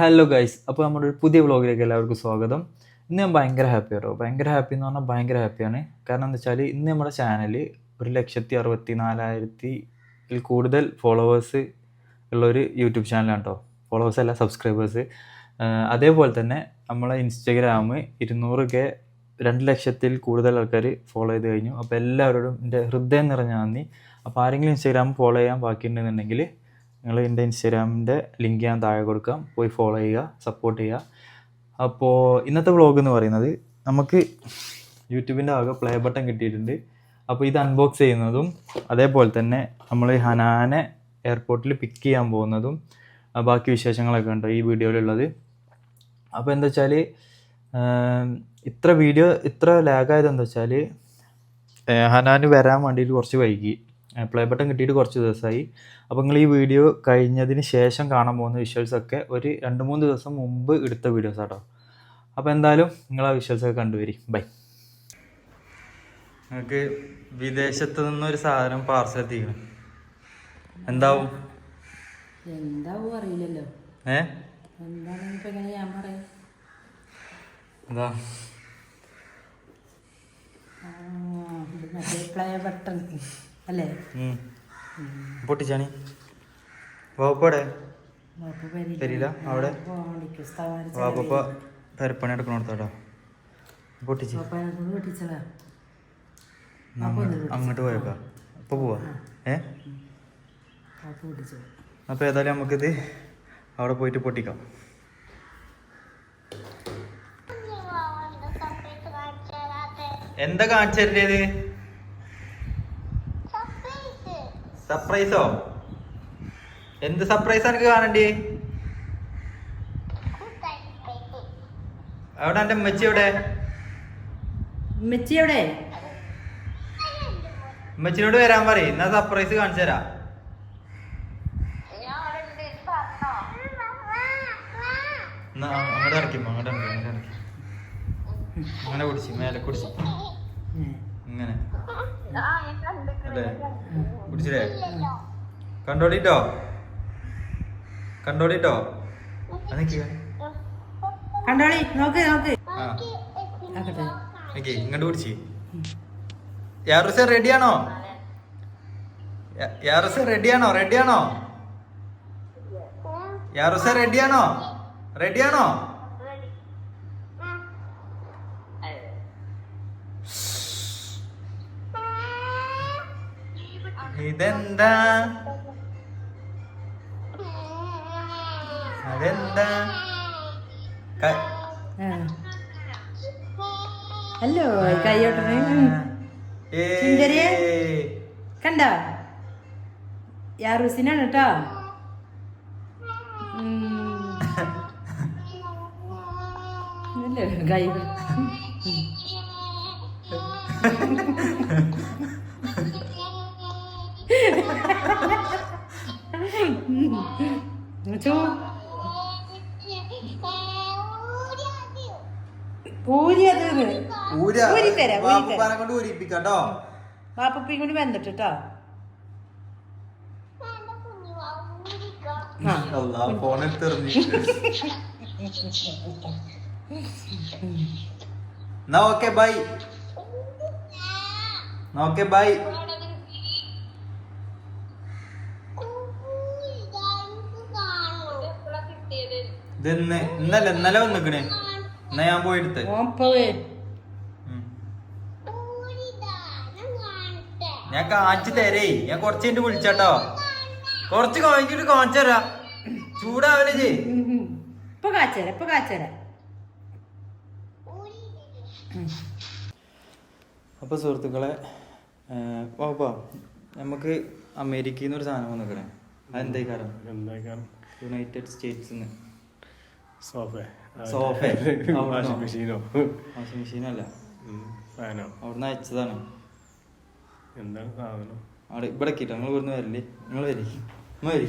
Hello guys അപ്പോൾ നമ്മുടെ ഒരു പുതിയ വ്ളോഗിലേക്ക് എല്ലാവർക്കും സ്വാഗതം. ഇന്ന് ഞാൻ ഭയങ്കര ഹാപ്പി ആട്ടോ. ഭയങ്കര ഹാപ്പി എന്ന് പറഞ്ഞാൽ ഭയങ്കര ഹാപ്പിയാണ് കാരണം എന്താ വെച്ചാൽ ഇന്ന് നമ്മുടെ ചാനൽ ഒരു ലക്ഷത്തി അറുപത്തി നാലായിരത്തിൽ കൂടുതൽ ഫോളോവേഴ്സ് ഉള്ളൊരു യൂട്യൂബ് ചാനലാണ് കേട്ടോ ഫോളോവേഴ്സ് അല്ല സബ്സ്ക്രൈബേഴ്സ് അതേപോലെ തന്നെ നമ്മളെ ഇൻസ്റ്റഗ്രാം ഇരുന്നൂറ് കെ രണ്ട് ലക്ഷത്തിൽ കൂടുതൽ ആൾക്കാർ ഫോളോ ചെയ്ത് കഴിഞ്ഞു. അപ്പോൾ എല്ലാവരോടും എന്റെ ഹൃദയം നിറഞ്ഞ നന്ദി. അപ്പോൾ ആരെങ്കിലും ഇൻസ്റ്റാഗ്രാം ഫോളോ ചെയ്യാൻ ബാക്കിയുണ്ടെന്നുണ്ടെങ്കിൽ നിങ്ങൾ എന്റെ ഇൻസ്റ്റാഗ്രാമിന്റെ ലിങ്ക് ഞാൻ താഴെ കൊടുക്കാം. പോയി ഫോളോ ചെയ്യുക സപ്പോർട്ട് ചെയ്യുക. അപ്പോൾ ഇന്നത്തെ വ്ളോഗ് എന്ന് പറയുന്നത് നമുക്ക് യൂട്യൂബിന്റെ ആകെ പ്ലേ ബട്ടൺ കിട്ടിയിട്ടുണ്ട്. അപ്പോൾ ഇത് അൺബോക്സ് ചെയ്യുന്നതും അതേപോലെ തന്നെ നമ്മൾ ഹനാനെ എയർപോർട്ടിൽ പിക്ക് ചെയ്യാൻ പോകുന്നതും ബാക്കി വിശേഷങ്ങളൊക്കെ ഉണ്ടോ ഈ വീഡിയോയിലുള്ളത് അപ്പോൾ എന്താ വെച്ചാൽ ഇത്ര വീഡിയോ ഇത്ര ലാഗായത് എന്താ വെച്ചാൽ ഹനാന് വരാൻ വേണ്ടിയിട്ട് കുറച്ച് വൈകി. പ്ലേ ബട്ടൺ കിട്ടിയിട്ട് കുറച്ച് ദിവസമായി അപ്പോൾ നിങ്ങൾ ഈ വീഡിയോ കഴിഞ്ഞതിന് ശേഷം കാണാൻ പോകുന്ന വിഷ്വൽസ് ഒക്കെ ഒരു രണ്ട് മൂന്ന് ദിവസം മുമ്പ് എടുത്ത വീഡിയോസ് ആട്ടോ. അപ്പോൾ എന്തായാലും നിങ്ങൾ ആ വിഷ്വൽസ് ഒക്കെ കണ്ടുവരി. ബൈ നിങ്ങൾക്ക് വിദേശത്ത് നിന്നൊരു സാധനം പാർസൽ എത്തിക്കണം? എന്താവും? എന്താവും അറിയില്ലല്ലോ. ഏ? എന്താണെന്ന് ഞാൻ പറയാം? എന്താ? പ്ലേ ബട്ടൺ അല്ലേ. പൊട്ടിച്ചാണി. വകുപ്പടെ തരില്ല? അവിടെ? വാപ്പ പെരപ്പണി എടുക്കണോടത്തോട്ടോ പൊട്ടിച്ച്. അങ്ങോട്ട് പോയേക്കാം. അപ്പോൾ പോവാ? ഏ? അപ്പൊ ഏതായാലും നമുക്കിത് അവിടെ പോയിട്ട് പൊട്ടിക്കാം. എന്താ കാണിച്ചു സർപ്രൈസോ എന്ത് സർപ്രൈസ് എനിക്ക് കാണണ്ടേ? അവിടെ എന്റെ ഉമ്മച്ചി എവിടെ ഉമ്മച്ചി എവിടെ? ഉമ്മച്ചിനോട് വരാൻ പറയും എന്നാ സർപ്രൈസ് കാണിച്ചു തരാം. അങ്ങോട്ട് ഇറക്കും അങ്ങോട്ട് ഇറക്കി അങ്ങനെ കുടിച്ചു മേലെ കുടിച്ച്. ഇങ്ങനെ. അല്ലേ? കണ്ടോളിട്ടോ? കണ്ടോളിട്ടോ? കണ്ടോളി നോക്ക് ഇങ്ങോട്ട് കുടിച്ച് യാറുസ റെഡിയാണോ? യാറുസ റെഡിയാണോ? റെഡിയാണോ? യാറുസ റെഡിയാണോ? റെഡിയാണോ? ഇതെന്താ അതെന്താ? ഹലോ കൈയോട്ടണേ? കണ്ട? യാറൂസിനാണ് കേട്ടോ. കൈ. ഊരി അത് ഊരാ. തരാം. കൊണ്ട് ഊരിപ്പിക്കാം ട്ടോ. വാപ്പപ്പയും കൂടി വന്നിട്ടോ ഓക്കെ ബൈ ഓക്കെ ബൈ ഇതെന്ന് ഇന്നലെ ഇന്നലെ വന്നിക്കണേ. എന്നാ ഞാൻ പോയി എടുത്ത്. ഓപ്പവേ ഉം. ഞാൻ കാണിച്ചു തരേ. ഞാൻ കൊറച്ച് കഴിഞ്ഞിട്ട് വിളിച്ചാട്ടോ. കൊറച്ച് കഴിഞ്ഞിട്ട് കാണിച്ചു തരാ. ചൂടാവല്ലേ ജി ഇപ്പൊ കാച്ചര ഇപ്പൊ കാച്ചര അപ്പൊ സുഹൃത്തുക്കളെ പാപ്പാ നമുക്ക് അമേരിക്കയിൽ നിന്ന് ഒരു സാധനം വന്നിക്കണേ. അതെന്തേ കാരണം? യുണൈറ്റഡ് സ്റ്റേറ്റ്സ് നിന്ന് സോഫ സോഫ. വാഷിംഗ് മെഷീനോ വാഷിംഗ് മെഷീനല്ല ഫാനോ അവിടുന്ന് അയച്ചതാണ്. എന്താണ് സാധനം? അവിടെ ഇവിടെ കിട്ടാം നിങ്ങൾ ഇവിടുന്ന് വരില്ലേ നിങ്ങൾ വരി. വരി.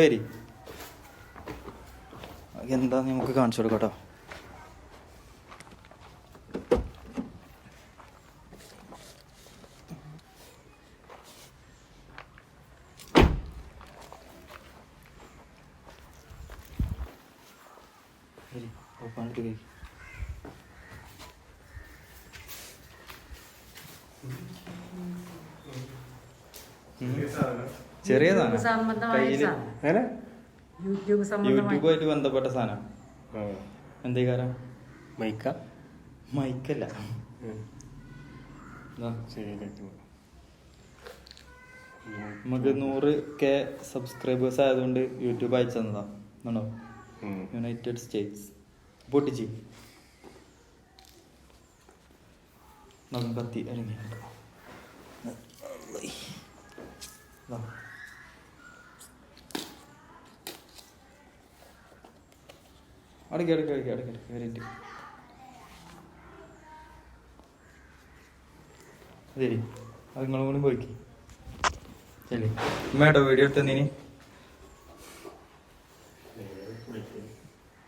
വരി. എന്താന്ന് നമുക്ക് കാണിച്ചു കൊടുക്കാം കേട്ടോ ശരി ഓപ്പൺ ആയിട്ട് കഴിക്കും സംബന്ധമായ സാധനം. യൂട്യൂബ് യൂട്യൂബുമായിട്ട് ബന്ധപ്പെട്ട സാധനം. എന്തേ കാരണം? മൈക്ക? മൈക്കല്ല. നമുക്ക് നൂറ് കെ സബ്സ്ക്രൈബേഴ്സ് ആയതുകൊണ്ട് യൂട്യൂബ് അയച്ചു തന്നതാ. ആണോ. United states. പൊട്ടിച്ച്. നമുക്ക് കത്തി അരങ്ങി അടക്കി അടക്കി അടക്കി അടക്കി അടക്കി വരണ്ട് ശരി അത് നിങ്ങളും കൂടി പോയിക്ക്. ശരി. ഉമ്മേട്ടോ വീഡിയോ എടുത്തന്നിനി.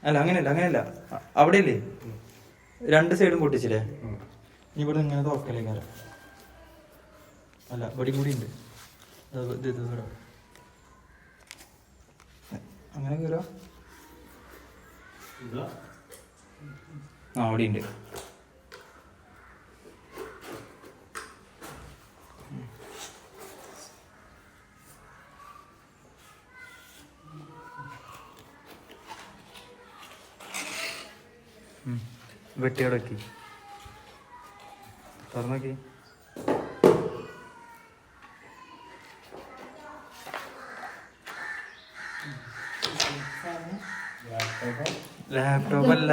അല്ല അങ്ങനെയല്ല അങ്ങനെയല്ല. അവിടെയല്ലേ? രണ്ട് സൈഡും പൊട്ടിച്ചില്ലേ? ഇനി ഇവിടെ ഇങ്ങനെ തുറക്കലേ കാരം അല്ല ഇവിടെ കൂടി ഉണ്ട്. അങ്ങനെ കയറാ ആ അവിടെ ഉണ്ട് വെട്ടിയടക്കി തുറന്നോക്കി ലാപ്ടോപ്പ് അല്ല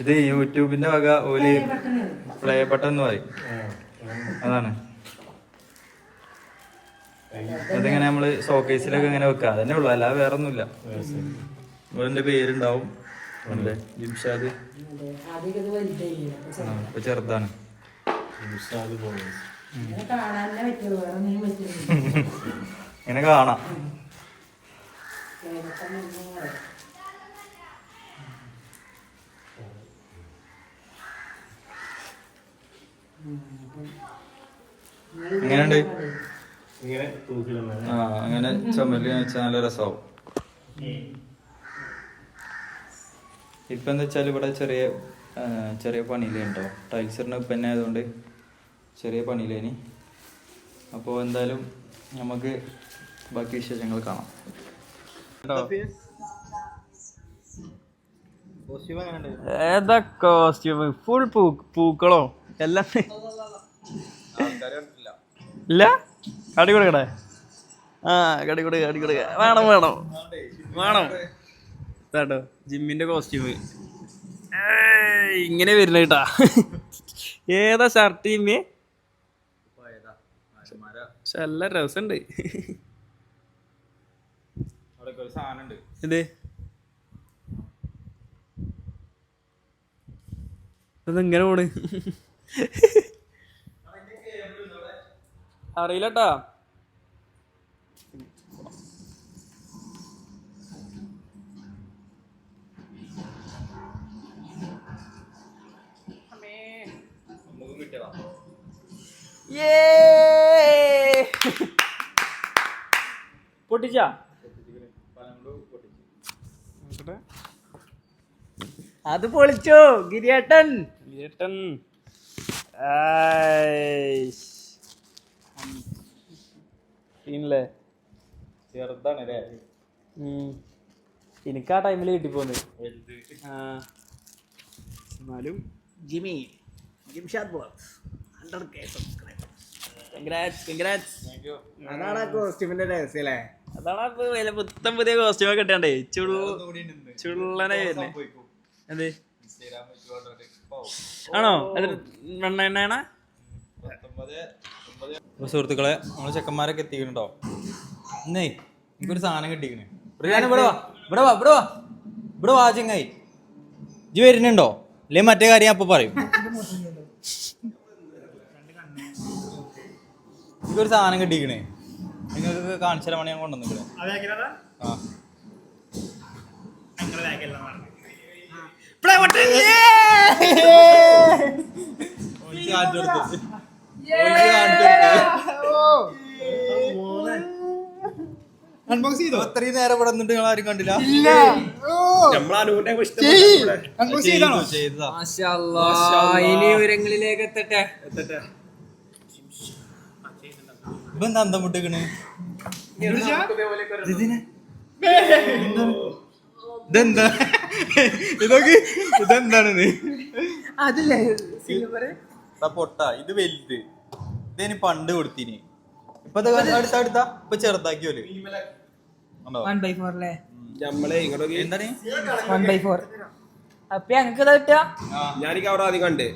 ഇത് യൂട്യൂബിന്റെ വക ഓലി പ്ലേ ബട്ടൺ എന്ന് പറയും. അതാണ്. അതിങ്ങനെ നമ്മൾ ഷോക്കേസിലൊക്കെ ഇങ്ങനെ വെക്കുക അതന്നെ ഉള്ളു. അല്ല വേറെ ഒന്നുമില്ല ഓന്റെ പേരുണ്ടാവും ജിംഷാദ്. ഇപ്പൊ ചെറുതാണ്. ഇങ്ങനെ കാണാം. എങ്ങനെയുണ്ട്? ആ അങ്ങനെ ചുമൽ വെച്ചാൽ നല്ല രസമാവും ഇപ്പൊ എന്താ വെച്ചാൽ ഇവിടെ ചെറിയ ചെറിയ പണിയിലേ ഉണ്ടോ? ടൈൽസറിന് ഇപ്പൊ തന്നെ ആയതുകൊണ്ട് ചെറിയ പണിയിലേനി അപ്പോൾ എന്തായാലും നമുക്ക് ബാക്കി വിശേഷങ്ങൾ കാണാം. ഏതാ കോസ്റ്റ്യൂം ഫുൾ പൂ പൂക്കളോ? എല്ലാം ഇല്ല? കടി കൊടുക്കടേ ആ കടി കൊടുക്ക കടി കൊടുക്ക. വേണം വേണം. വേണം. കേട്ടോ ജിമ്മിന്റെ കോസ്റ്റ്യൂം ഇങ്ങനെ വരുന്ന കേട്ടാ. ഏതാ ഷർട്ട് ജിമ്മി? പക്ഷെ നല്ല രസമുണ്ട് ഇത് ഇതെങ്ങനെ പോണ്? അറിയില്ലട്ടാ. പൊട്ടിച്ചാ? അത് പൊളിച്ചോ ഗിരിയേട്ടൻ. ഗിരിയേട്ടൻ. പിന്നല്ലേ ചെറുതാണ് അല്ലേ എനിക്ക് ആ ടൈമിൽ കിട്ടിപ്പോന്ന്. എന്നാലും Jimmy Jimshad box hundred K അതാണ് കോസ്റ്റ്യൂമിന്റെ രഹസ്യം അല്ലേ? അതാണ് പുത്തൻ പുതിയ കോസ്റ്റ്യൂമൊക്കെ കിട്ടണ്ടേ ചുള്ളനെ എന്ത്? ആണോ? അപ്പോൾ സുഹൃത്തുക്കളെ നമ്മൾ ചെക്കന്മാരൊക്കെ എത്തിക്കണുണ്ടോ ഇന്നേ എനിക്കൊരു സാധനം കിട്ടിക്കണേ. ഇവിടെ വാ ഇവിടെ വാ ഇവിടെ വാ. ഇവിടെ വാ ചെങ്ങായി. ഇജ്ജ് വരുന്നുണ്ടോ? അല്ലെ മറ്റേ കാര്യം അപ്പോൾ അപ്പൊ പറയും. എനിക്കൊരു സാധനം കിട്ടിക്കണേ. നിങ്ങൾക്ക് കാണിച്ചാൽ മണി ഞാൻ കൊണ്ടുവന്നിക്കണേ ആ. നേരം ഇവിടെ നിന്നിട്ട് നിങ്ങൾ ആരും കണ്ടില്ല. നമ്മളനുവിന്റെ ചെയ്തതാ. ഇനി വിവരങ്ങളിലേക്ക് എത്തട്ടെ? ഇപ്പൊ എന്താ? അന്തം മുട്ടിക്കണ് ഇതെന്താ? ഇതൊക്കെ ഇതെന്താണ് അതില്ലേ? സിൽവർ പൊട്ട. ഇത് വലുത്. ഇതിന് പണ്ട് കൊടുത്തിനി. ഇപ്പൊ അടുത്ത അടുത്ത. ഇപ്പൊ ചെറുതാക്കി ഉണ്ടോ? വൺ ബൈ ഫോർ അല്ലേ നമ്മളെ എന്താണ് വൺ ബൈ ഫോർ അപ്പൊ ഞങ്ങക്ക് ഇതാ കിട്ടുക ഞാൻ ഈ കവർ ആദ്യം കണ്ട്.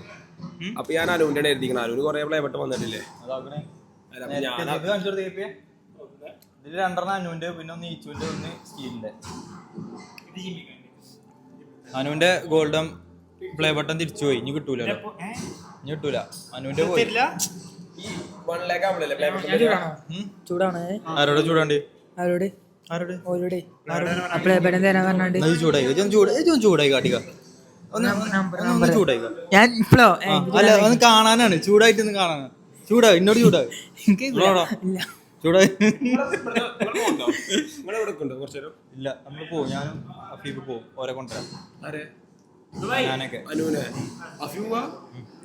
അപ്പൊ ഞാൻ അനുവിന്റെ എഴുതിക്കണം. കൊറേ വന്നിട്ടില്ലേ? രണ്ടെണ്ണം പിന്നെ ഒന്ന് ഈച്ചുവിന്റെ ഒന്ന് സ്റ്റീലിന്റെ. അനുവിന്റെ ഗോൾഡൻ പ്ലേ ബട്ടൺ തിരിച്ചു പോയി. ഇനി കിട്ടൂല ഇനി കിട്ടൂല. അനുവിന്റെ പോയി ചൂടാണോ. ആരോടെ ചൂടാണ്ട്? ആരോട്? ഓരോട്. അപ്പളേ ബടം തരാൻ പറഞ്ഞാണ്ട്. എന്നാ ഇത് ചൂടായി. ചൂടായി കാട്ടിക്ക. ഒന്ന് നമ്പർ ഒന്ന് ഒന്ന് ചൂടായി കാ. ഞാൻ അല്ല ഒന്ന് കാണാനാണ്. ചൂടായിട്ട് ഒന്ന് കാണാനാണ്. ചൂടാ എന്നോട് ചൂടാ എനിക്ക് ചൂടായി ഇല്ല നമ്മൾ പോവും. ഞാനും അഫീഫ് പോവും. ഓരെ കൊണ്ടുവരാം. ഞാനൊക്കെ.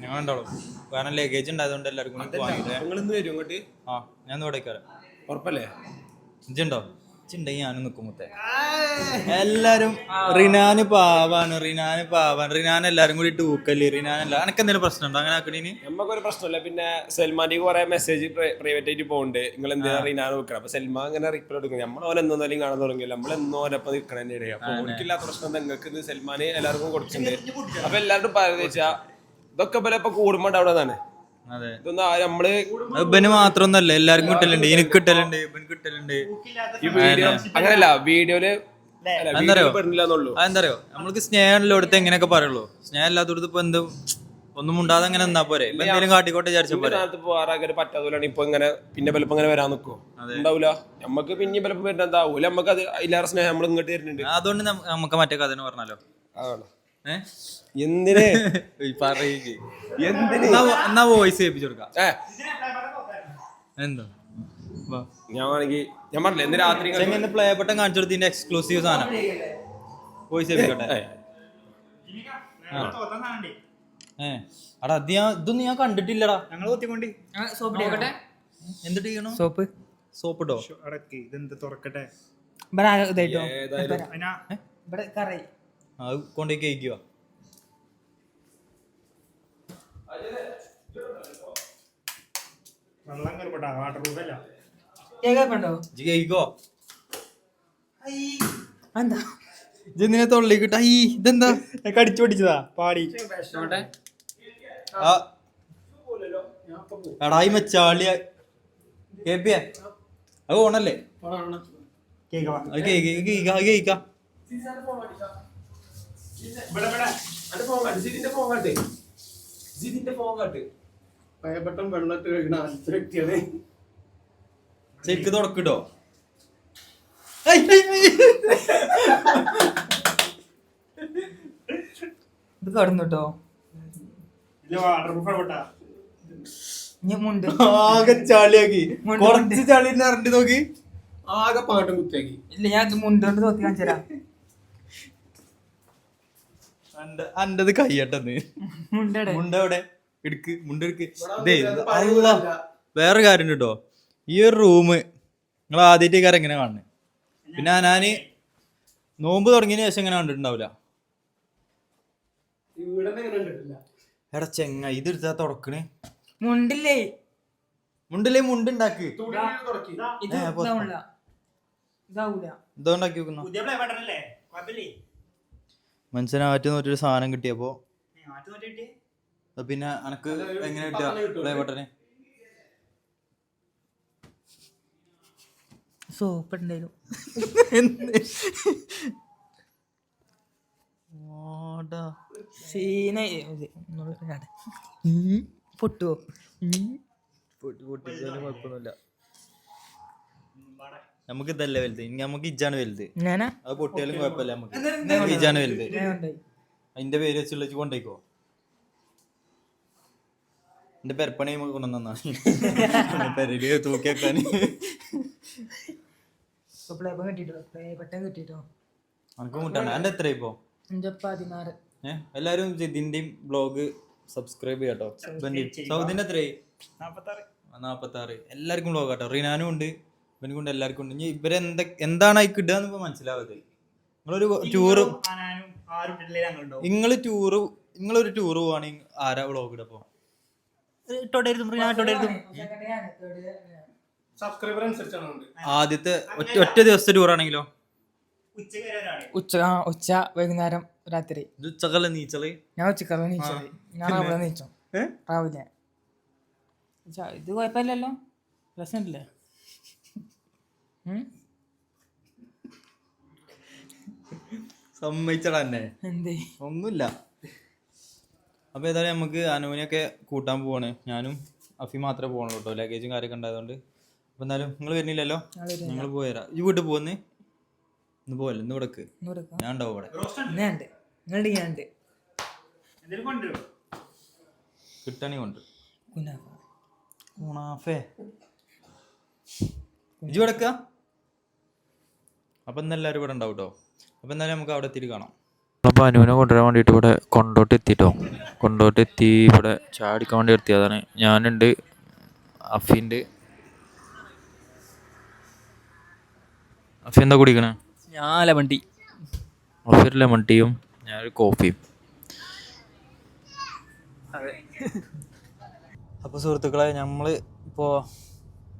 ഞങ്ങൾ ഉണ്ടാവും കാരണം ലഗേജ് ഉണ്ടായതുകൊണ്ട് എല്ലാവർക്കും കൂടി വാങ്ങിയില്ലേ നിങ്ങൾ ഇന്ന് വരും ഇങ്ങോട്ട്? ആ ഞാൻ ഇവിടേക്കാരം ഉറപ്പല്ലേ? ഇജുണ്ടോ ഇജുണ്ടെങ്കിൽ ഞാനും നിൽക്കും മുത്തേ. എല്ലാരും റിനാന് പാവാണ് റിനാന് പാവാണ്. റിനാൻ എല്ലാരും കൂടി ടൂക്കൽ റിനാൻ എല്ലാ എനക്ക് എന്തെങ്കിലും പ്രശ്നം ഉണ്ടോ? അങ്ങനെ ആക്കണീന്? നമ്മക്കൊരു പ്രശ്നമില്ല. പിന്നെ സൽമാന്റെ കുറെ മെസ്സേജ് പ്രൈവറ്റ് ആയിട്ട് പോകുന്നുണ്ട് നിങ്ങൾ എന്തിനാ റിനാൻ വെക്കണം അപ്പൊ സൽമാൻ അങ്ങനെ റിപ്ലൈ എടുക്കും. നമ്മൾ അവൻ എന്നോന്നാലും കാണാൻ തുടങ്ങിയില്ല. നമ്മൾ എന്നോ ഓനപ്പം നിൽക്കണ അപ്പൊ പ്രശ്നം നിങ്ങൾക്ക് ഇത് സൽമാന് എല്ലാവർക്കും കൊടുക്കുന്നുണ്ട് അപ്പൊ എല്ലാവരും പറയുന്നത് വെച്ചാ ഇതൊക്കെ പോലെ ഇപ്പൊ കൂടുമ്പോ അവിടെ അതെ ഇതൊന്നും നമ്മൾ ഇബന് മാത്രമൊന്നല്ല എല്ലാവർക്കും കിട്ടലുണ്ട്. എനിക്ക് കിട്ടലുണ്ട് ഇബന് കിട്ടലുണ്ട്. ഈ വീഡിയോ അങ്ങനല്ല വീഡിയോയിൽ എന്താ അറിയോ? പെടുന്നില്ല എന്നുള്ളൂ അതെന്താ നമ്മൾക്ക് സ്നേഹമുള്ളടത്ത് എങ്ങനെയൊക്കെ പറയുള്ളൂ. സ്നേഹം ഇല്ലാത്തടത്ത് ഇപ്പൊ എന്തും ഒന്നും ഉണ്ടാതെ അങ്ങനെ നിന്നാ പോരെ. ഇപ്പൊ എന്തെങ്കിലും കാട്ടിക്കോട്ടെ വിചാരിച്ചു പറ്റാത്തതുകൊണ്ടാണ് ഇപ്പൊ ഇങ്ങനെ പിന്നെ ബലപ്പം ഇങ്ങനെ വരാൻ നിക്കോ. ഉണ്ടാവൂല. നമുക്ക് പിന്നെ ബലപ്പം വരുന്ന എന്താവൂല. നമുക്ക് അത് അതിലേറെ സ്നേഹം നമ്മൾ ഇങ്ങോട്ട് വരുന്നുണ്ട് അതുകൊണ്ട് നമുക്ക് മറ്റേ കഥ പറഞ്ഞാലോ? അതാണ്. എന്തിന്? പറയുക എന്തിന്? എന്നാ വോയിസ് കേൾപ്പിച്ചു കൊടുക്കാം? എന്തോ? വാ. ഞാൻ വേണമെങ്കിൽ ഞാൻ പറഞ്ഞില്ല ഇന്ന് രാത്രി ഇങ്ങ് ചെങ്ങ പ്ലേ ബട്ടൺ കാണിച്ചു കൊടുത്തതിന്റെ എക്സ്ക്ലൂസീവ് സാധനം. വോയിസ് കേൾപ്പിക്കട്ടെ ഏ. അടാ അത് ഞാൻ ഇതൊന്നും ഞാൻ കണ്ടിട്ടില്ലടാ. ഞങ്ങൾ കൊത്തിക്കൊണ്ട്. എന്തിട്ട് ചെയ്യണോ? സോപ്പ്. സോപ്പ് ഇട്ടോ? അടക്ക് ഇതെന്ത് തുറക്കട്ടെ? ഇവിടെ ഇതായിട്ടോ? ഇവിടെ കറി. അത് കൊണ്ടേക്ക് കഴിക്കുക. വെള്ളം കയറിപ്പെട്ടാ വാട്ടർ പ്രൂഫ് അല്ല. കേൾക്കണ്ടോ ഇജ്ജ് കഴിക്കോ? എന്താ ഇജ്ജെന്തിനെ തൊള്ളി കിട്ടാ ഈ ഇതെന്താ? കടിച്ചു പിടിച്ചതാ പാടി. മെച്ചാളിയ. കേപ്പിയ അത് ഓണല്ലേ? കേക്ക്. അത് കേക്കാ അതിന്റെ ഫോൺ കാട്ട് ജിതിന്റെ ഫോൺ കാട്ട്. ജിതിന്റെ ഫോൺ കാട്ട്. ഭയപ്പെട്ടം വെള്ളത്തിൽ കഴിക്കണ അഞ്ച് വ്യക്തിയാണ് ശരിക്ക് തുടക്കിട്ടോ ഇത് കടന്നു കേട്ടോ. ആകെ ചളിയാക്കി. കുറച്ച് ചളി നോക്കി. ആകെ പാട്ടം കുത്തിയാക്കി. ഇല്ല ഞാൻ മുണ്ടോണ്ട് മുണ്ട് തോത്തി കാണിച്ചു തരാം അന്റത് കയ്യട്ടെന്ന് മുണ്ട എവിടെ എടുക്ക് മുണ്ട എടുക്ക്. ഇതേ അല്ല വേറെ കാര്യം കേട്ടോ ഈ ഒരു റൂം നിങ്ങൾ ആദ്യമായിട്ടേക്കാരം എങ്ങനെ കാണുന്നത് പിന്നെ ഞാൻ നോമ്പ് തുടങ്ങിയതിന് ശേഷം എങ്ങനെ കണ്ടിട്ടുണ്ടാവില്ല എടാ ചെങ്ങ ഇത് എടുത്താ തുടക്കണേ മുണ്ടില്ലേ? മുണ്ടില്ലേ മുണ്ടുണ്ടാക്ക് ഇത് ഉണ്ടാക്കി വെക്കുന്ന പുതിയ പ്ലേ ഒരു സാധനം കിട്ടിയപ്പോ പിന്നെ അനക്ക് എങ്ങനെ കിട്ടുക? പ്ലേ ബട്ടന് സോപ്പ് ഉണ്ടായിരുന്നു സീനായി ഇത് ഒന്നുകൂടി ഇങ്ങാട്ട്. ഉം. പൊട്ടുവോ? ഉം. പൊട്ടിച്ചാലും കുഴപ്പമൊന്നുമില്ല. നമുക്ക് ഇതല്ലേ വലുത്? ഇനി നമുക്ക് ഇജാണ് വലുത്. ഞാനാ? അത് പൊട്ടിയാലും കുഴപ്പമില്ല നമുക്ക്. ഇജാണ് വലുത്. അതിന്റെ പേര് വെച്ചുള്ള കൊണ്ടേക്കോ എന്റെ പെരപ്പണി നമുക്ക് കൊണ്ടുവന്നാ പെരയിൽ തൂക്കി വെക്കാൻ മുട്ടാണ് എത്ര ഇപ്പോ ഏഹ് എല്ലാരും ജിതിന്റെയും ബ്ലോഗ് സബ്സ്ക്രൈബ് ചെയ്യാട്ടോ. സൗദിന്റെ എത്രയായി? നാപ്പത്താറ്. നാപ്പത്തി എല്ലാവർക്കും ബ്ലോഗ് കേട്ടോ റീനാനും ഉണ്ട്. ഇവനും കൊണ്ട് എല്ലാവർക്കും ഉണ്ട്. ഇനി ഇവരെ എന്താണ് അതിൽ കിട്ടുക എന്ന് മനസ്സിലാവത് നിങ്ങളൊരു ടൂറ് നിങ്ങൾ ടൂറ് നിങ്ങളൊരു ടൂറ് പോവാണെങ്കിൽ ആരാ ബ്ലോഗ് ഇടപ്പോ ആദ്യത്തെ ഒറ്റ ഒറ്റ ദിവസത്തെ ടൂർ ആണെങ്കിലോ? ഉച്ച ഉച്ച വൈകുന്നേരം രാത്രി. ഇത് ഉച്ചക്കല്ല നീച്ചൽ? ഞാൻ ഉച്ചക്കല്ല നീച്ചത് ഞാൻ അവിടെ നീച്ചോ. രാവിലെ. ഇത് കുഴപ്പമില്ലല്ലോ. ഉം? സമ്മതിച്ചടാ എന്നെ എന്തേ? ഒന്നുമില്ല. അപ്പൊ ഏതായാലും നമുക്ക് അനുവിനെയൊക്കെ കൂട്ടാൻ പോവാണ്. ഞാനും അഫി മാത്രമേ പോകണുള്ളൂ കേട്ടോ. ലഗേജും കാര്യമൊക്കെ ഉണ്ടായതുകൊണ്ട്. അപ്പൊ എന്തായാലും നിങ്ങൾ വരുന്നില്ലല്ലോ? ഞങ്ങൾ പോയരാം ഈ വീട്ടിൽ പോകുന്നേ ഇന്ന് പോവല്ലോ? ഇന്ന് ഇവിടക്ക്. ഞാൻ ഉണ്ടാവും ഇവിടെ കിട്ടണി കൊണ്ട്. ഇജ്ജ് ഇജ് കിടക്ക അപ്പൊ ഇന്ന് എല്ലാവരും ഇവിടെ ഉണ്ടാവും കേട്ടോ അപ്പൊ എന്തായാലും നമുക്ക് അവിടെ എത്തിയിട്ട് കാണാം. അപ്പോൾ അനുവിനെ കൊണ്ടുവരാൻ വേണ്ടിയിട്ട് ഇവിടെ കൊണ്ടോട്ട് എത്തിട്ടോ. കൊണ്ടോട്ട് എത്തി ഇവിടെ ചാടിക്കാൻ വേണ്ടി എത്തിയതാണ് ഞാനുണ്ട് അഫിന്റെ അഫി എന്താ കുടിക്കണേ? ഞാൻ ലെമൺ ടീ. അഫി ഒരു ലെമൺ ടീയും ഞാനൊരു കോഫിയും. അപ്പോൾ സുഹൃത്തുക്കളെ നമ്മൾ ഇപ്പോൾ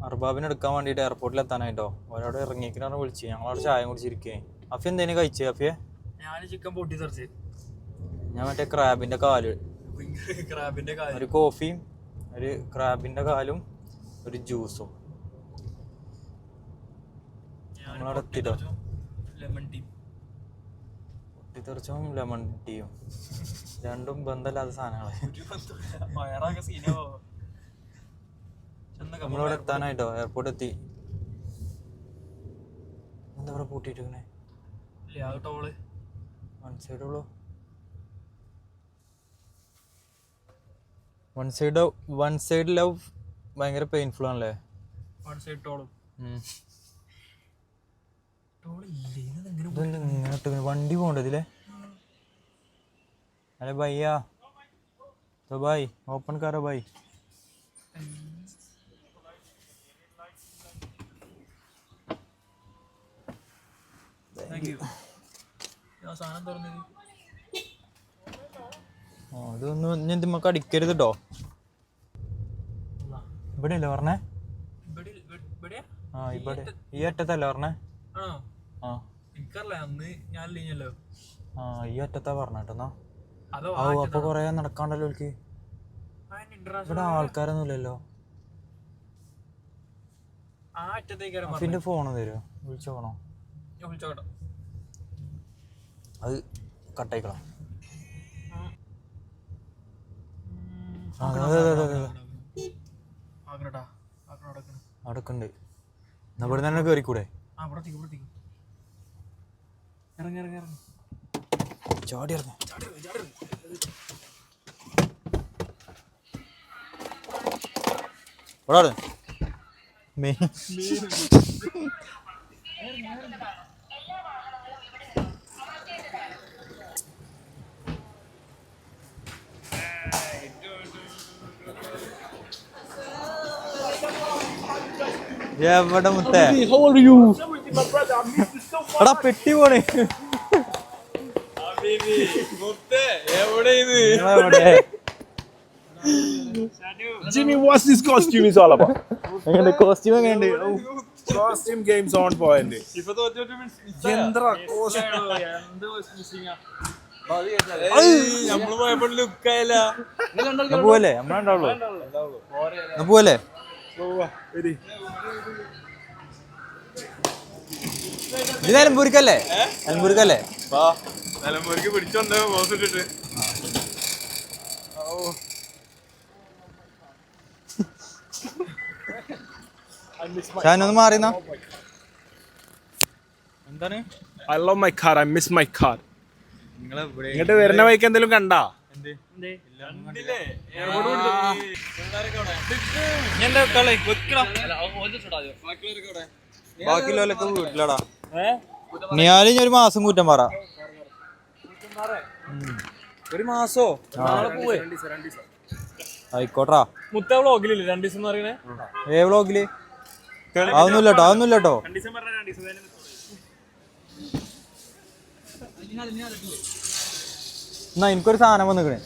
അർബാബിനെ എടുക്കാൻ വേണ്ടിയിട്ട് എയർപോർട്ടിൽ എത്താനായിട്ടോ? ഒരാടെ ഇറങ്ങിക്കാണ് വിളിച്ച്. ഞങ്ങളവിടെ ചായ കുടിച്ചിരിക്കേ. അഫി എന്തേലും കഴിച്ചേ അഫിയെ? ഞാൻ ചിക്കൻ പൊട്ടി തെറിച്ച്. ഞാൻ മറ്റേ ക്രാബിന്റെ കാൽ. ക്രാബിന്റെ കാൽ. ഒരു കോഫിയും ഒരു ക്രാബിന്റെ കാലും ഒരു ജ്യൂസും നമ്മളവിടെ എത്തിട്ടോ? ലെമൺ ടീ പൊട്ടിത്തെറിച്ചും ലെമൺ ടീയും രണ്ടും ബന്ധമില്ലാത്ത സാധനങ്ങളെ. നമ്മളിവിടെ എത്താനായിട്ടോ? എയർപോർട്ട് എത്തി. എന്താ ഇവിടെ പൂട്ടിയിട്ടിങ്ങനെ one side one side one side love ഭയങ്കര പെയിൻഫുൾ ആണല്ലേ? വൺ സൈഡ് ടോളും വണ്ടി പോകണ്ട ഇതിലെ അല്ലെ ബയ്യാ ബൈ ഓപ്പൺ കാറ ബൈ താങ്ക് അതൊന്നും ഇനി നമുക്ക് അടിക്കരുത് കേട്ടോ ഇവിടെ അല്ലേ പറഞ്ഞേ ആ ഇവിടെ. ഈ അറ്റത്തല്ലേ പറഞ്ഞേ? ആ. ഞാൻ ആ ഈ അറ്റത്താ പറഞ്ഞ കേട്ടോ ഓ അപ്പൊ കൊറേ നടക്കാണ്ടല്ലോ എനിക്ക് ഇവിടെ ആൾക്കാരൊന്നും ഇല്ലല്ലോ. പിന്നെ ഫോണ് തരുമോ വിളിച്ചോണോ വിളിച്ചോട്ടോ അവിടൊക്കെ കട്ടായിക്കളാം അടക്കുണ്ട് ഇവിടെ തന്നെ കയറിക്കൂടെ ചാടി ഇറങ്ങ. ഇവിടെ മെയിൻ എവിടെ മുത്തേ. എടാ പെട്ടി പോണേ? Jimmy, what's this costume is all about? എങ്ങനെ കോസ്റ്റ്യൂം എങ്ങനെയുണ്ട് costume games on point. Yendra costume. നമ്മൾ പോയപ്പോ ലുക്കായില്ല പോവല്ലേ നമ്മളുണ്ടാവുള്ളൂ എന്നാ പോവല്ലേ ഇത് നിലമ്പൂർക്കല്ലേ നിലമ്പൂർക്കല്ലേ നിലമ്പൂർക്ക് പിടിച്ചോണ്ട് ബോസ് ഇട്ടിട്ട്. ഷാനൊന്ന് മാറിന്നാ എന്താണ്? I love my car I miss my car നിങ്ങൾ ഇങ്ങോട്ട് വരുന്ന വഴിക്ക് എന്തെങ്കിലും കണ്ടാ? ബാക്കിയുള്ളവരൊക്കെ വീട്ടിലടാ. ഞാൻ ഇനി ഒരു മാസം കൂറ്റം പറ ഒരു മാസോ? ആയിക്കോട്ടാ മുത്ത വ്ളോഗിലില്ലേ? രണ്ടു ദിവസം പറയണേ ഏ വ്ളോഗിൽ? അതൊന്നുമില്ല കേട്ടോ അതൊന്നുമില്ല കേട്ടോ എന്നാ എനിക്കൊരു സാധനം വന്നിക്കണേ.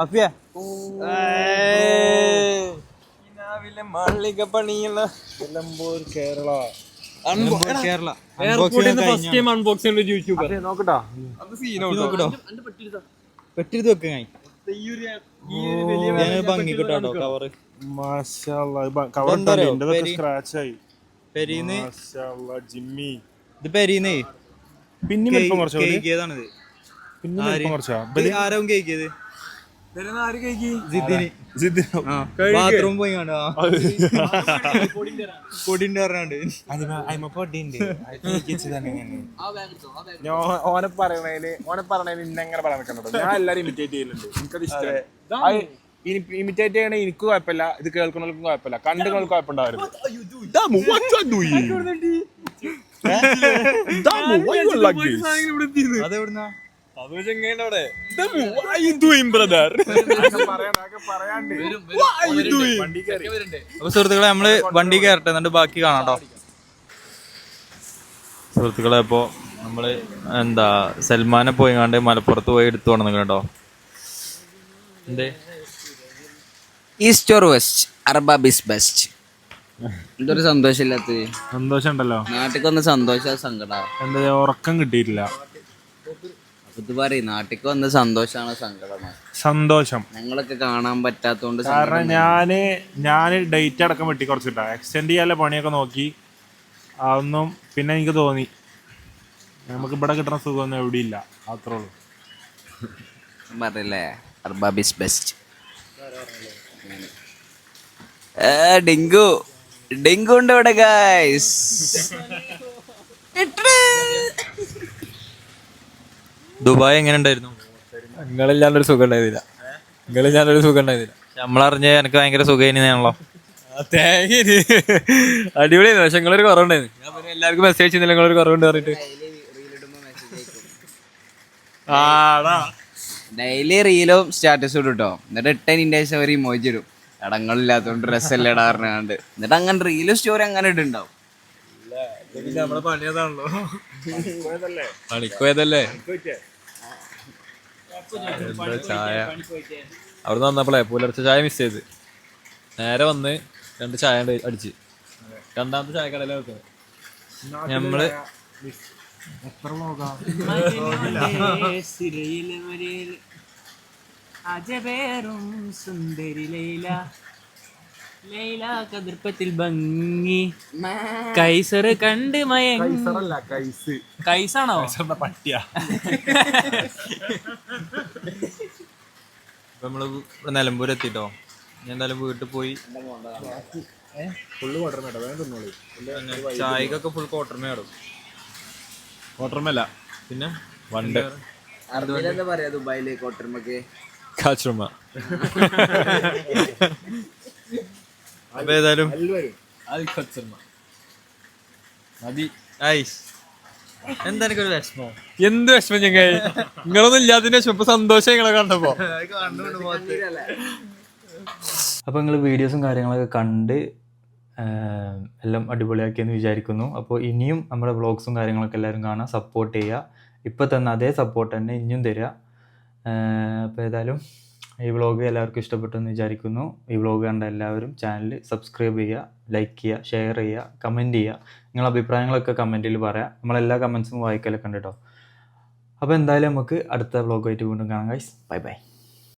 അഫിയ. മള്ളിക പണിയുള്ള Nilambur Kerala Kerala first time unbox ചെയ്യുന്ന യൂട്യൂബർ നോക്കട്ടാ. നോക്കട്ടോ. പെട്ടെടുത്ത് വെക്കങ്ങായി ഞാൻ. ഭംഗി കിട്ടാട്ടോ കവറ് കവർ ഇതെന്താറിയോ? ഇന്റതൊക്കെ പെരി- സ്ക്രാച്ച് ആയി. പെരീന്ന് മാഷാഅല്ലാ, ജിമ്മി. ഇത് പെരീന്നേ പിന്നെ ബാത്റൂം പോയി കണ്ടോ പൊടിന്റെ പറഞ്ഞാണ്ട് ഓനെ പറയണേൽ ഓനെ പറയണേൽ ഇന്നെങ്ങനെ പറയാൻ നിൽക്കണ്ടോ ഞാൻ എല്ലാരും ഇമിറ്റേറ്റ് ചെയ്യുന്നുണ്ട്. എനിക്കത് ഇഷ്ടമാണ് ഇമിറ്റേറ്റ് ചെയ്യണേ എനിക്ക് കുഴപ്പമില്ല. ഇത് കേൾക്കുന്നവർക്കും കുഴപ്പമില്ല. കണ്ടുകൾക്ക് കുഴപ്പമുണ്ടാവരുത്? അതെവിടുന്നാ? അപ്പൊ സുഹൃത്തുക്കളെ നമ്മൾ വണ്ടി കയറട്ടെ എന്നിട്ട് ബാക്കി കാണാട്ടോ സുഹൃത്തുക്കളെ ഇപ്പോ നമ്മൾ എന്താ സൽമാനെ പോയി കണ്ട് മലപ്പുറത്ത് പോയി എടുത്തു കൊണ്ടു കേട്ടോ. എന്തേ? ഈസ്റ്റ് ഓർ വെസ്റ്റ് ബെസ്റ്റ് എന്തൊരു സന്തോഷമില്ലാത്ത സന്തോഷം ഉണ്ടല്ലോ നാട്ടിൽ സന്തോഷം സന്തോഷ സങ്കട. എന്താ ഉറക്കം കിട്ടിയിട്ടില്ല. ഇത് പറയും നാട്ടിക്ക് വന്ന സന്തോഷമാണ് സങ്കടമാണ്? സന്തോഷം. ഞങ്ങളൊക്കെ കാണാൻ പറ്റാത്തോണ്ട് കാരണം ഞാൻ ഞാൻ ഡേറ്റ് അടക്കം വെട്ടി കുറച്ചിട്ടാ എക്സ്റ്റെൻഡ് ചെയ്യാനുള്ള പണിയൊക്കെ നോക്കി. അതൊന്നും പിന്നെ എനിക്ക് തോന്നി. നമുക്ക് ഇവിടെ കിട്ടുന്ന സുഖമൊന്നും എവിടെ ഇല്ല അത്രേ ഉള്ളൂ. പറയില്ലേ? അർബാബ് ഇസ് ബെസ്റ്റ് ഡിങ്കു. ഡിങ്കു ഉണ്ട് ഇവിടെ ഗൈസ് ദുബായ് എങ്ങനെ ഉണ്ടായിരുന്നു? നിങ്ങളില്ലാണ്ടൊരു സുഖം ഉണ്ടായിരുന്നില്ല. നിങ്ങളില്ലാണ്ടൊരു സുഖം ഉണ്ടായിരുന്നില്ല. നമ്മളറിഞ്ഞ എനിക്ക് ഭയങ്കര സുഖമാണല്ലോ തേങ്ങ അടിപൊളിയായിരുന്നു. പക്ഷെ നിങ്ങളൊരു കുറവുണ്ടായിരുന്നു. ഞാൻ പിന്നെ എല്ലാവർക്കും മെസ്സേജ് ചെയ്യുന്നില്ല. നിങ്ങളൊരു കുറവുണ്ട് പറഞ്ഞിട്ട്. ആടാ. ഡെയിലി റീലും സ്റ്റാറ്റസ് ഇടും കേട്ടോ എന്നിട്ട് ഇട്ടതിന് ശേഷം ഒരു ഇമോജി ഇടും. ഇടങ്ങളില്ലാത്തതുകൊണ്ട് ഡ്രസ് എല്ലാം ഇടാറുണ്ട് എന്നിട്ട് അങ്ങനെ റീലും സ്റ്റോറി അങ്ങനെ ഇടുണ്ടാവും നമ്മളെ പണിയതാണല്ലോ പണിക്കോയതല്ലേ ചായ? അവിടെ നിന്ന് വന്നപ്പോളേ പുലർച്ചെ ചായ മിസ് ചെയ്ത്. നേരെ വന്ന് രണ്ട് ചായ അടിച്ച്. രണ്ടാമത്തെ ചായ കടയിലെ വെക്കുന്നത് നമ്മൾ അജബേറും സുന്ദരി ലൈല. ലൈല കതിർപ്പത്തിൽ ഭംഗി കൈസർ കണ്ട് മയങ്ങി. കൈസ്. കൈസാണോ? പട്ടിയ. നമ്മൾ ഇവിടെ നിലമ്പൂർ എത്തിട്ടോ? ഞാൻ എന്തായാലും വീട്ടിൽ പോയി. ഫുള്ള് തിന്നോളൂ. ചായക്കൊക്കെ ഫുൾ കോട്ടർമേ ആടും ഓട്ടർമല്ല പിന്നെ വണ്ട് എന്താ പറയാ ദുബായിലെ കോട്ടർമക്ക്? കാച്ചുമ്മ അപ്പൊ ഏതായാലും മതി ഐസ് എന്താ എനിക്കൊരു വിഷമോ. എന്ത് വിഷമം ഞങ്ങൾ നിങ്ങളൊന്നും ഇല്ലാതിന്റെ വിഷമം. ഇപ്പൊ സന്തോഷം ഞങ്ങളെ കണ്ടപ്പോ. അപ്പോൾ നിങ്ങൾ വീഡിയോസും കാര്യങ്ങളൊക്കെ കണ്ട് എല്ലാം അടിപൊളിയാക്കിയെന്ന് വിചാരിക്കുന്നു. അപ്പോൾ ഇനിയും നമ്മുടെ വ്ളോഗ്സും കാര്യങ്ങളൊക്കെ എല്ലാവരും കാണാൻ സപ്പോർട്ട് ചെയ്യുക. ഇപ്പോൾ തന്നെ അതേ സപ്പോർട്ട് തന്നെ ഇനിയും തരിക. അപ്പോൾ ഏതായാലും ഈ വ്ളോഗ് എല്ലാവർക്കും ഇഷ്ടപ്പെട്ടു എന്ന് വിചാരിക്കുന്നു. ഈ വ്ളോഗ് കണ്ട എല്ലാവരും ചാനൽ സബ്സ്ക്രൈബ് ചെയ്യുക ലൈക്ക് ചെയ്യുക ഷെയർ ചെയ്യുക കമന്റ് ചെയ്യുക. നിങ്ങളുടെ അഭിപ്രായങ്ങളൊക്കെ കമന്റിൽ പറയാം. നമ്മളെല്ലാ കമൻസും വായിക്കലൊക്കെ ഉണ്ട് കേട്ടോ അപ്പോൾ എന്തായാലും നമുക്ക് അടുത്ത വ്ളോഗായിട്ട് വീണ്ടും കാണാം ഗൈസ് ബൈ ബൈ